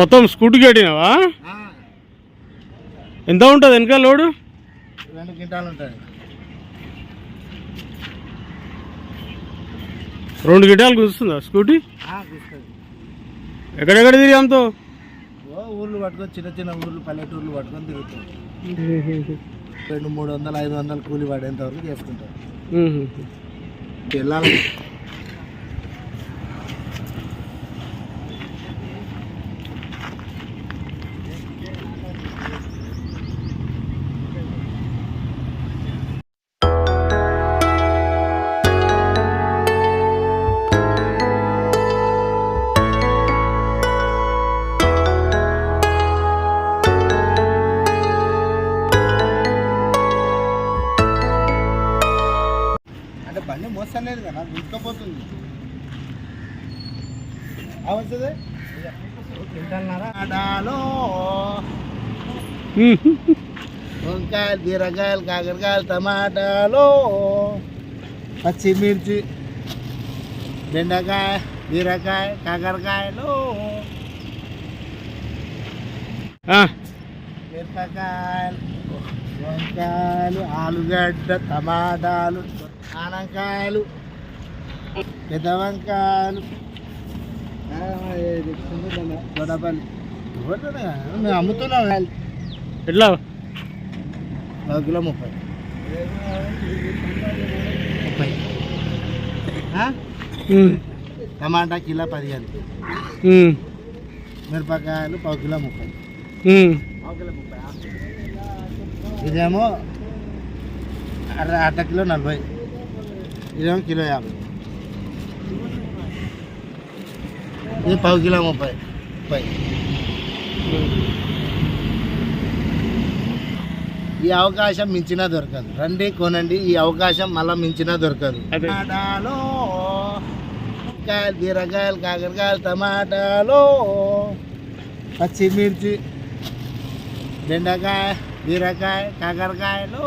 మొత్తం స్కూటీకి కట్టినావా? ఎంత ఉంటుంది? వెనకాల లోడు? రెండు క్వింటాలు ఉంటుంది. రెండు గిటాలు కుదుస్తుందా స్కూటీ? ఎక్కడెక్కడ తిరిగాంతో ఓ ఊర్లు పట్టుకొని చిన్న చిన్న ఊర్లు పల్లెటూర్లు పట్టుకొని తిరుగుతాం. రెండు మూడు వందలు ఐదు వందలు కూలి పడేంత వరకు చేసుకుంటాం. వెళ్ళాలి బండి మోస్తలేదు కదా గుంటుకపోతుంది అవసదే వంకాయలు బీరకాయలు కాకరకాయలు టమాటాలు పచ్చిమిర్చి బెండకాయ బీరకాయ కాకరకాయలు. మిరపకాయలు. వంకాయలు ఆలుగడ్డ టమాటాలు ఆనకాయలు పెద్ద వంకాయలు. గొడపల్లి మేము అమ్ముతున్నాం. ఎట్లా? ఒక కిలో ముప్పై. ముప్పై? టమాటా కిలో పదిహేను. మిరపకాయలు పావు కిలో ముప్పై. ఇదేమో అర అర్ధ కిలో నలభై. ఇదేమో కిలో యాభై. ఇది పావు కిలో ముప్పై. ముప్పై. ఈ అవకాశం మించినా దొరకదు. రండి కొనండి. ఈ అవకాశం మళ్ళీ మించినా దొరకదు. వంకాయలు బీరకాయలు కాకరకాయలు టమాటాలు పచ్చిమిర్చి బెండకాయ బీరకాయ కాకరకాయలు